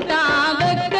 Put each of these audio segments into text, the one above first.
ஒண்ணு வைக்க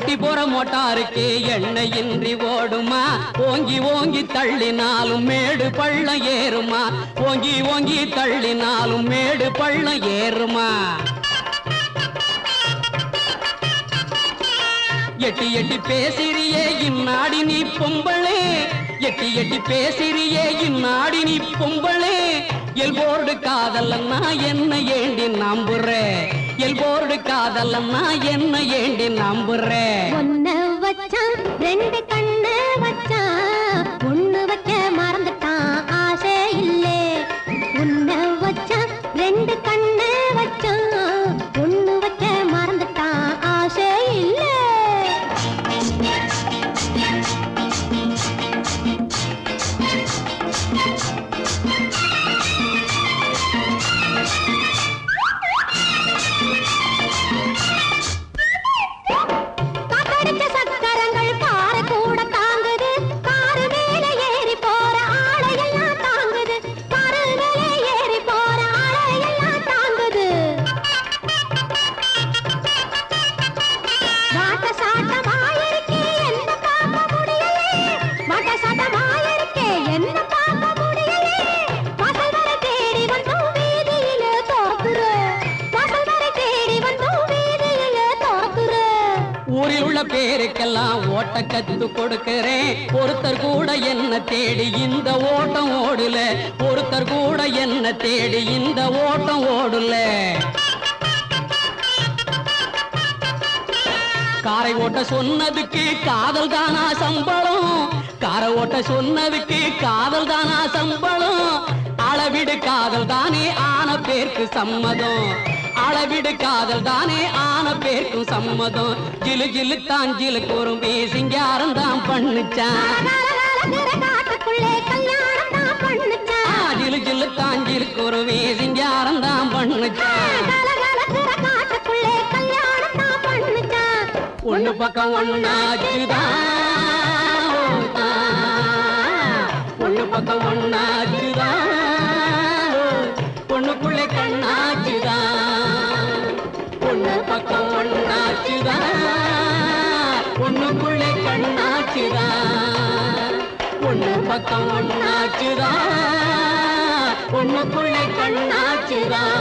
ஓட்டி போற மோட்டாருக்கு எண்ணெய் இன்றி ஓடுமா? ஓங்கி ஓங்கி தள்ளினாலும் மேடு பள்ளம் ஏறுமா? ஓங்கி ஓங்கி தள்ளினாலும் மேடு பள்ளம் ஏறுமா? எட்டி எட்டி பேசிறியே இந்நாடி நீ பொம்பளே. எட்டி எட்டி பேசிறியே இந்நாடி நீ பொம்பளே. எல்போர்டு காதலன்னா என்ன ஏண்டி நம்புற. எல்போர்டு காதலன்னா என்ன ஏண்டி நம்புற. ஒன்ன வச்சான் ரெண்டு கண்ணு வச்சான். ஊரில் உள்ள பேருக்கெல்லாம் ஓட்ட கத்து கொடுக்கிறேன். ஒருத்தர் கூட என்ன தேடி இந்த ஓட்டம் ஓடுல. ஒருத்தர் கூட என்ன தேடி இந்த ஓட்டம் ஓடுல. காரை ஓட்ட சொன்னதுக்கு காதல் தானா சம்பளம்? கார ஓட்ட சொன்னதுக்கு காதல் தானா சம்பளம் அளவிடு காதல் தானே ஆன பேருக்கு சம்மதம் அளவிடு காதல் தானே ஆன பேருக்கும் சம்மதம் ஜிலு ஜிலு தான் ஜிலு கூறும் சிங்காரம் தான் பண்ணுச்சான் தான் பண்ணுச்சான். ஜிலு ஜிலு தான் ஜிலு கூறும் சிங்காரம் தான் பண்ணுச்சான் தான் பண்ணுச்சான். ஒண்ணு பக்கம் ஒன்னாச்சுதான் ஒண்ணு பக்கம் பொண்ணுக்குள்ளே கண்ணாச்சுதான் ஒண்ணு பக்கம் ஒண்ணாச்சுதான் பொண்ணுக்குள்ளே கண்ணாச்சுதான் ஒண்ணு பக்கம் ஒண்ணாச்சுதான் பொண்ணுக்குள்ளே கண்ணாச்சுதான்